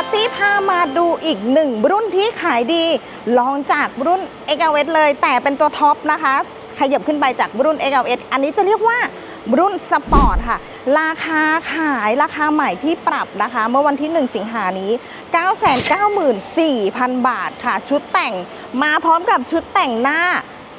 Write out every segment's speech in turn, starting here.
นัตตี้พามาดูอีกหนึ่งรุ่นที่ขายดีลองจากรุ่น x l s เลย แต่เป็นตัวท็อปนะคะ ขยับขึ้นไปจากรุ่น x l s อันนี้จะเรียกว่ารุ่นสปอร์ตค่ะ ราคาขายราคาใหม่ที่ปรับนะคะ เมื่อวันที่ 1 สิงหานี้ 994,000 บาทค่ะ ชุดแต่งมาพร้อมกับชุดแต่งหน้า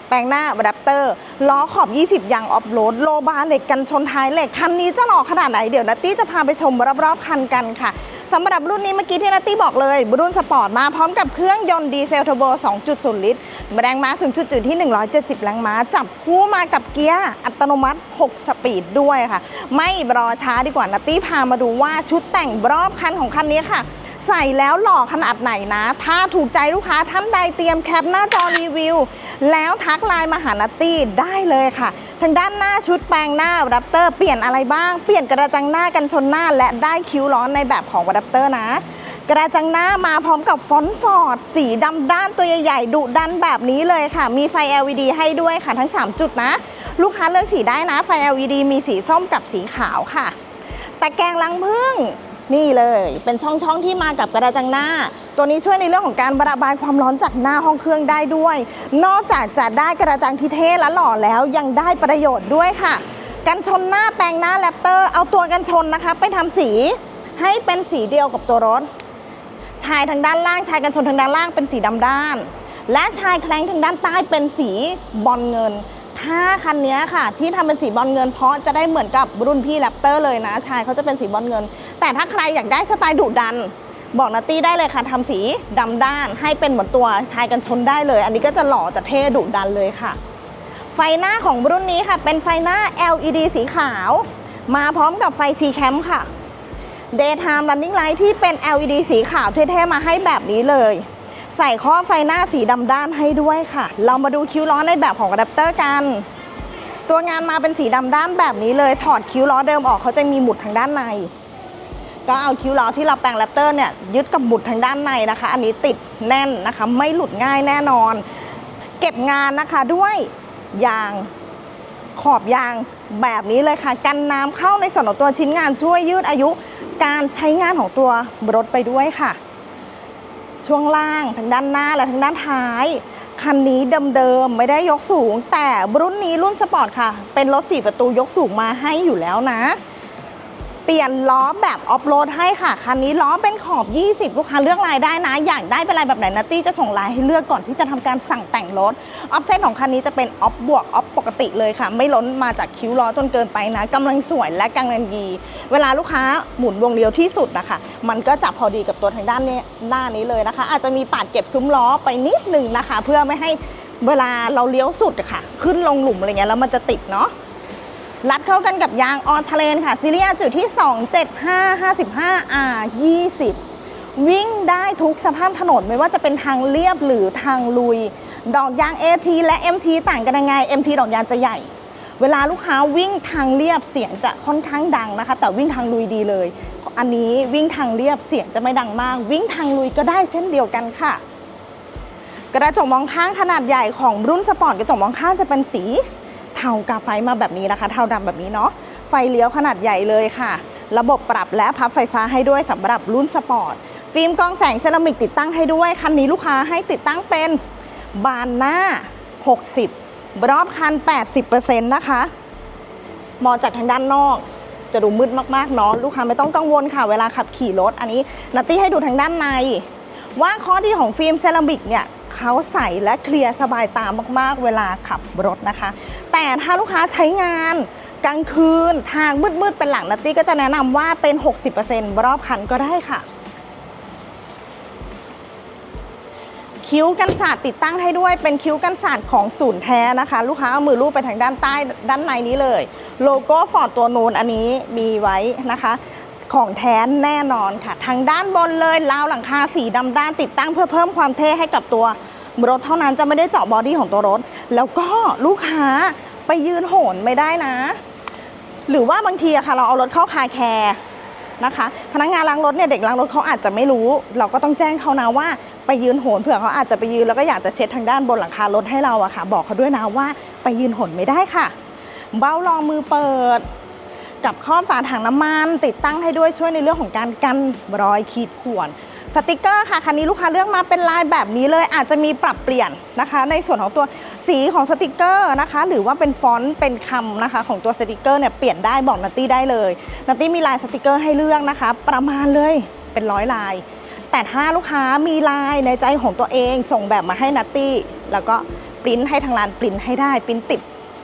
แปลงหน้าแรปเตอร์ล้อขอบ 20 ยางออฟโรด โลบาร์เหล็กกันชนท้ายเหล็ก คันนี้จะหล่อขนาดไหน เดี๋ยวนัตตี้จะพาไปชมรอบๆคันกันค่ะ สำหรับรุ่นนี้เมื่อกี้ที่นัตตี้บอกเลย รุ่นสปอร์ตมาพร้อมกับเครื่องยนต์ดีเซลเทอร์โบ 2.0 ลิตรแรงม้าสูงจุดจุดที่ 170 แรงม้า จับคู่มากับเกียร์อัตโนมัติ 6 สปีดด้วยค่ะ ไม่รอช้าดีกว่านัตตี้พามาดูว่าชุดแต่งรอบคันของคันนี้ค่ะ ใส่แล้วหล่อขนาดไหนนะ ถ้าถูกใจลูกค้าท่านใดเตรียมแคปหน้าจอรีวิว แล้วทักไลน์มาหานัตตี้ได้เลยค่ะ ทางด้านหน้าชุดแปลงหน้าแรปเตอร์เปลี่ยนอะไรบ้าง เปลี่ยนกระจังหน้ากันชนหน้าและได้คิ้วล้อนในแบบของแรปเตอร์นะกระจังหน้ามาพร้อมกับฟอนต์ฟอร์ดสีดำด้านตัวใหญ่ๆดุดันแบบนี้เลยค่ะ มีไฟ LED ให้ด้วยค่ะทั้ง 3 จุดนะ ลูกค้าเลือกสีได้นะ ไฟ LED มีสีส้มกับสีขาวค่ะ ตะแกรงลังพึ่ง นี่เลยเป็นช่องๆที่มากับกระจังหน้า ตัวนี้ช่วยในเรื่องของการระบายความร้อนจากหน้าห้องเครื่องได้ด้วย นอกจากจะได้กระจังที่เท่และหล่อแล้วยังได้ประโยชน์ด้วยค่ะ กันชนหน้าแปลงหน้าแรปเตอร์เอาตัวกันชนนะคะ ไปทำสีให้เป็นสีเดียวกับตัวรถชายทางด้านล่างชายกันชนทางด้านล่างเป็นสีดำด้าน และชายแคลงทางด้านใต้เป็นสีบอลเงิน ถ้าคันนี้ค่ะ ที่ทำเป็นสีบอลเงินเพราะจะได้เหมือนกับรุ่นพี่แรปเตอร์เลยนะ ชายเขาจะเป็นสีบอลเงิน แต่ถ้าใครอยากได้สไตล์ดุดัน บอกนัตตี้ได้เลยค่ะทำสีดำด้าน ให้เป็นเหมือนตัวชายกันชนได้เลย อันนี้ก็จะหล่อจะเท่ดุดันเลยค่ะ ไฟหน้าของรุ่นนี้ค่ะ เป็นไฟหน้า LED สีขาว มาพร้อมกับไฟ C cam ค่ะ Daytime Running Light ที่เป็น LED สีขาวเท่ๆมาให้แบบนี้เลย ใส่ข้อไฟหน้าสีดำด้านให้ด้วยค่ะ เรามาดูคิ้วล้อในแบบของอะแดปเตอร์กัน ตัวงานมาเป็นสีดำด้านแบบนี้เลย ถอดคิ้วล้อเดิมออกเขาจะมีหมุดทางด้านใน ก็เอาคิ้วล้อที่เราแปลงแรปเตอร์เนี่ยยึดกับหมุดทางด้านในนะคะ อันนี้ติดแน่นนะคะ ไม่หลุดง่ายแน่นอน เก็บงานนะคะด้วยยางขอบยางแบบนี้เลยค่ะ กันน้ำเข้าในส่วนของตัวชิ้นงานช่วยยืดอายุ การใช้งานของตัวรถไปด้วยค่ะ ช่วงล่างทั้งด้านหน้าและทั้งด้านท้าย คันนี้เดิมๆไม่ได้ยกสูง แต่รุ่นนี้รุ่นสปอร์ตค่ะ เป็นรถ 4 ประตูยกสูงมาให้อยู่แล้วนะ เปลี่ยนล้อแบบออฟโรดให้ค่ะ คันนี้ล้อเป็นขอบ 20 ลูกค้าเลือกลายได้นะ อยากได้เป็นลายแบบไหนนัตตี้จะส่งลายให้เลือกก่อนที่จะทำการสั่งแต่งรถออฟเซนของคันนี้จะเป็นออฟบวกออฟปกติเลยค่ะ ไม่ล้นมาจากคิ้วล้อจนเกินไปนะกำลังสวยและกำลังดี เวลาลูกค้าหมุนวงเลี้ยวที่สุดนะคะ มันก็จะพอดีกับตัวทางด้านนี้หน้านี้เลยนะคะ อาจจะมีปาดเก็บซุ้มล้อไปนิดหนึ่งนะคะ เพื่อไม่ให้เวลาเราเลี้ยวสุดะค่ะ ขึ้นลงหลุมอะไรเงี้ยแล้วมันจะติดเนาะ รัดเข้ากันกับยางออทะเลนค่ะซีเรียจุดที่ 275 55 R 20 วิ่งได้ทุกสภาพถนนไม่ว่าจะเป็นทางเรียบหรือทางลุย ดอกยาง AT และ MT ต่างกันยังไง MT ดอกยางจะใหญ่ เวลาลูกค้าวิ่งทางเรียบเสียงจะค่อนข้างดังนะคะ แต่วิ่งทางลุยดีเลย อันนี้วิ่งทางเรียบเสียงจะไม่ดังมาก วิ่งทางลุยก็ได้เช่นเดียวกันค่ะ กระจกมองข้างขนาดใหญ่ของรุ่นสปอร์ตกระจกมองข้างจะเป็นสี เทากาไฟมาแบบนี้นะคะ เทาดำแบบนี้เนาะ ไฟเลี้ยวขนาดใหญ่เลยค่ะ ระบบปรับและพับไฟฟ้าให้ด้วยสำหรับรุ่นสปอร์ต ฟิล์มกองแสงเซรามิกติดตั้งให้ด้วย คันนี้ลูกค้าให้ติดตั้งเป็นบานหน้า 60 รอบคัน 80%นะคะ มองจากทางด้านนอกจะดูมืดมากๆเนาะลูกค้าไม่ต้องกังวลค่ะ เวลาขับขี่รถ อันนี้นัตตี้ให้ดูทางด้านใน ว่าข้อดีของฟิล์มเซรามิกเนี่ยเขาใสและเคลียร์สบายตามากๆ เวลาขับรถนะคะ แต่ถ้าลูกค้าใช้งานกลางคืนทางมืดๆเป็นหลังนัตตี้ก็จะแนะนำว่าเป็น 60%รอบคันก็ได้ค่ะ คิ้วกันศาสตร์ติดตั้งให้ด้วยเป็นคิ้วกันศาสตร์ของศูนย์แท้นะคะ ลูกค้าเอามือลูบไปทางด้านใต้ด้านในนี้เลย โลโก้ฟอร์ดตัวนูนอันนี้มีไว้นะคะของแท้แน่นอนค่ะ ทางด้านบนเลยราวหลังคาสีดำด้านติดตั้งเพื่อเพิ่มความเท่ให้กับตัว รถเท่านั้นจะไม่ได้เจาะบอดี้ของตัวรถ แล้วก็ลูกค้าไปยืนโหนไม่ได้นะ หรือว่าบางทีอะค่ะเราเอารถเข้าคาแคร์นะคะ พนักงานล้างรถเนี่ยเด็กล้างรถเขาอาจจะไม่รู้ เราก็ต้องแจ้งเขานะว่า ไปยืนโหนเผื่อเขาอาจจะไปยืนแล้วก็อยากจะเช็ดทางด้านบนหลังคารถให้เราอะค่ะ บอกเขาด้วยนะว่าไปยืนโหนไม่ได้ค่ะ เบ้ารองมือเปิดกับข้อบฝาถังน้ำมัน ติดตั้งให้ด้วยช่วยในเรื่องของการกันรอยขีดข่วน สติกเกอร์ค่ะคันนี้ลูกค้าเลือกมาเป็นลายแบบนี้เลยอาจจะมีปรับเปลี่ยนนะคะ ในส่วนของตัวสีของสติกเกอร์นะคะ หรือว่าเป็นฟอนต์เป็นคำนะคะ ของตัวสติกเกอร์เนี่ยเปลี่ยนได้บอกนัตตี้ได้เลยนัตตี้มีลายสติกเกอร์ให้เลือกนะคะ ประมาณเลยเป็นร้อยลาย แต่ถ้าลูกค้ามีลายในใจของตัวเองส่งแบบมาให้นัตตี้แล้วก็ปริ้นให้ทางร้านปริ้นให้ได้ปริ้นติด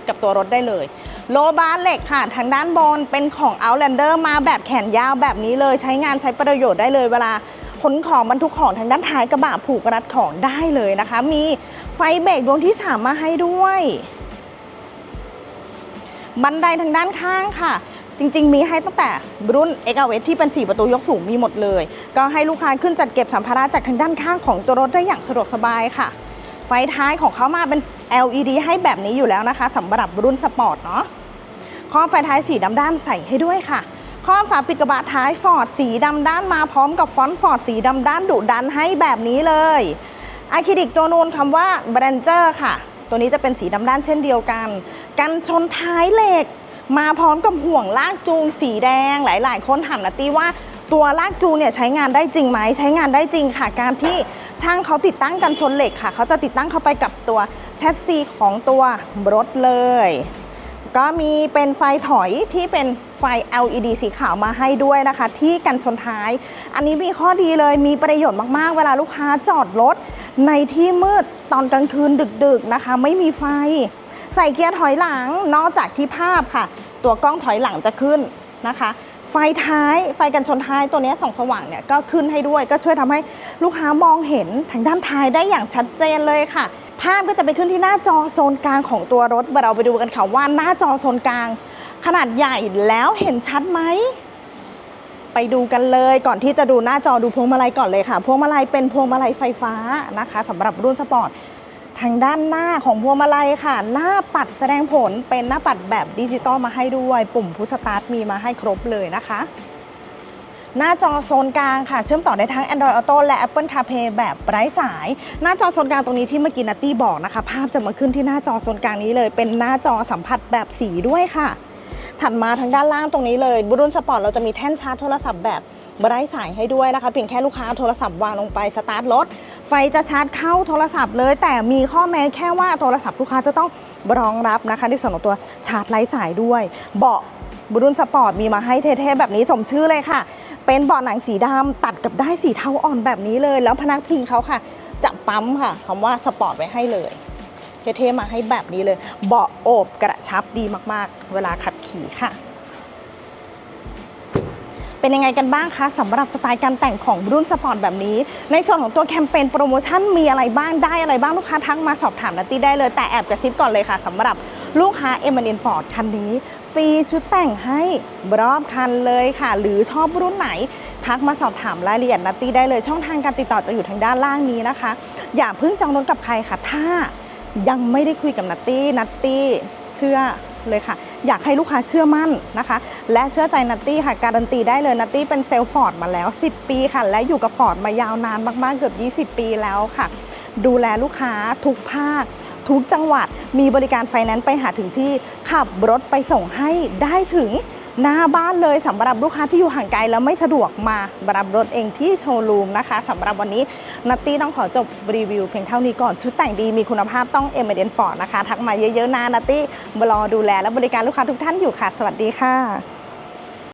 กับตัวรถได้เลยโลบาร์เหล็กค่ะ ทางด้านบนเป็นของ Outlander มาแบบแขนยาวแบบนี้เลย ใช้งานใช้ประโยชน์ได้เลยเวลา ขนของบรรทุกของทางด้านท้ายกระบะผูกรัดของได้เลยนะคะ มีไฟเบรกดวงที่สามมาให้ด้วย บันไดทางด้านข้างค่ะ จริง ๆ มีให้ตั้งแต่รุ่น x l s ที่เป็น 4 ประตูยกสูงมีหมดเลย ก็ให้ลูกค้าขึ้นจัดเก็บสัมภาระจากทางด้านข้างของตัวรถได้อย่างสะดวกสบายค่ะ ไฟท้ายของเขามาเป็น LED ให้แบบนี้อยู่แล้วนะคะสำหรับรุ่นสปอร์ตเนาะครอไฟท้ายสีดำด้านใส่ให้ด้วยค่ะ ครอบฝาปิดกระบะท้ายฟอร์ดสีดำด้านมาพร้อมกับฟอนต์ฟอร์ดสีดำด้านดุดันให้แบบนี้เลยอะคริลิกตัวนูนคำว่าแบรนเจอร์ค่ะ ตัวนี้จะเป็นสีดำด้านเช่นเดียวกัน กันชนท้ายเหล็ก มาพร้อมกับห่วงลากจูงสีแดง หลายๆ คนถามนัตตี้ว่าตัวลากจูงเนี่ยใช้งานได้จริงไหมใช้งานได้จริงค่ะ การที่ช่างเขาติดตั้งกันชนเหล็กค่ะ เขาจะติดตั้งเข้าไปกับตัวแชสซีของตัวรถเลย ก็มีเป็นไฟถอยที่เป็นไฟ LED สีขาวมาให้ด้วยนะคะ ที่กันชนท้าย อันนี้มีข้อดีเลยมีประโยชน์มากๆ เวลาลูกค้าจอดรถในที่มืดตอนกลางคืนดึกๆนะคะ ไม่มีไฟ ใส่เกียร์ถอยหลังนอกจากที่ภาพค่ะ ตัวกล้องถอยหลังจะขึ้นนะคะ ฟท้ายไฟกันชนท้ายตัวนี้ส่องสว่างเนี่ยก็ขึ้นให้ด้วย ก็ช่วยทำให้ลูกค้ามองเห็นทางด้านท้ายได้อย่างชัดเจนเลยค่ะ ภาพก็จะไปขึ้นที่หน้าจอโซนกลางของตัวรถเดี๋ยวเราไปดูกันค่ะว่าหน้าจอโซนกลาง ขนาดใหญ่แล้วเห็นชัดไหมไปดูกันเลยก่อนที่จะดูหน้าจอดูพวงมาลัยก่อนเลยค่ะ พวงมาลัยเป็นพวงมาลัยไฟฟ้านะคะสำหรับรุ่นสปอร์ต ทางด้านหน้าของพวงมาลัยค่ะ หน้าปัดแสดงผลเป็นหน้าปัดแบบดิจิตอลมาให้ด้วย ปุ่มพุชสตาร์ทมีมาให้ครบเลยนะคะ หน้าจอโซนกลางค่ะ เชื่อมต่อได้ทั้ง Android Auto และ Apple CarPlay แบบไร้สาย หน้าจอโซนกลางตรงนี้ที่เมื่อกี้นัตตี้บอกนะคะ ภาพจะมาขึ้นที่หน้าจอโซนกลางนี้เลย เป็นหน้าจอสัมผัสแบบสีด้วยค่ะ ถัดมาทางด้านล่างตรงนี้เลยบรุ่นสปอร์ตเราจะมีแท่นชาร์จโทรศัพท์แบบไร้สายให้ด้วยนะคะ เพียงแค่ลูกค้าโทรศัพท์วางลงไปสตาร์ทรถ ไฟจะชาร์จเข้าโทรศัพท์เลย แต่มีข้อแม้แค่ว่าโทรศัพท์ลูกค้าจะต้องรองรับนะคะในส่วนของตัวชาร์จไร้สายด้วย เบาะบรุ่นสปอร์ตมีมาให้เท่ๆแบบนี้สมชื่อเลยค่ะ เป็นเบาะหนังสีดำตัดกับได้สีเทาอ่อนแบบนี้เลย แล้วพนักพิงเขาค่ะจะปั๊มค่ะคำว่าสปอร์ตไว้ให้เลยเท่ๆมาให้แบบนี้เลย เบาะโอบกระชับดีมากๆ เวลาขับขี่ค่ะ เป็นยังไงกันบ้างคะสำหรับสไตล์การแต่งของรุ่นสปอร์ตแบบนี้ ในส่วนของตัวแคมเปญโปรโมชั่นมีอะไรบ้างได้อะไรบ้างลูกค้าทักมาสอบถามนัตตี้ได้เลยแต่แอบกระซิบก่อนเลยค่ะสำหรับลูกค้า m อ็มฟอร์ดคันนี้ ฟรีชุดแต่งให้รอบคันเลยค่ะ หรือชอบรุ่นไหน ทักมาสอบถามรายละเอียดนัตตี้ได้เลยช่องทางการติดต่อจะอยู่ทางด้านล่างนี้นะคะ อย่าเพิ่งจองรถกับใครค่ะ ถ้ายังไม่ได้คุยกับนัตตี้นัตตี้เชื่อ เลยค่ะ อยากให้ลูกค้าเชื่อมั่นนะคะ และเชื่อใจนัตตี้ค่ะ การันตีได้เลยนัตตี้เป็นเซลฟอร์ดมาแล้ว 10 ปีค่ะ และอยู่กับฟอร์ดมายาวนานมากๆเกือบ 20 ปีแล้วค่ะ ดูแลลูกค้าทุกภาคทุกจังหวัดมีบริการไฟแนนซ์ไปหาถึงที่ขับรถไปส่งให้ได้ถึง หน้าบ้านเลยสำหรับลูกค้าที่อยู่ห่างไกลแล้วไม่สะดวกมารับรถเองที่โชว์รูมนะคะสำหรับวันนี้นัตตี้ต้องขอจบรีวิวเพียงเท่านี้ก่อน ชุดแต่งดีมีคุณภาพต้องเอเมเดนฟอร์ดนะคะ ทักมาเยอะๆนะนัตตี้รอดูแลและบริการลูกค้าทุกท่านอยู่ค่ะ สวัสดีค่ะ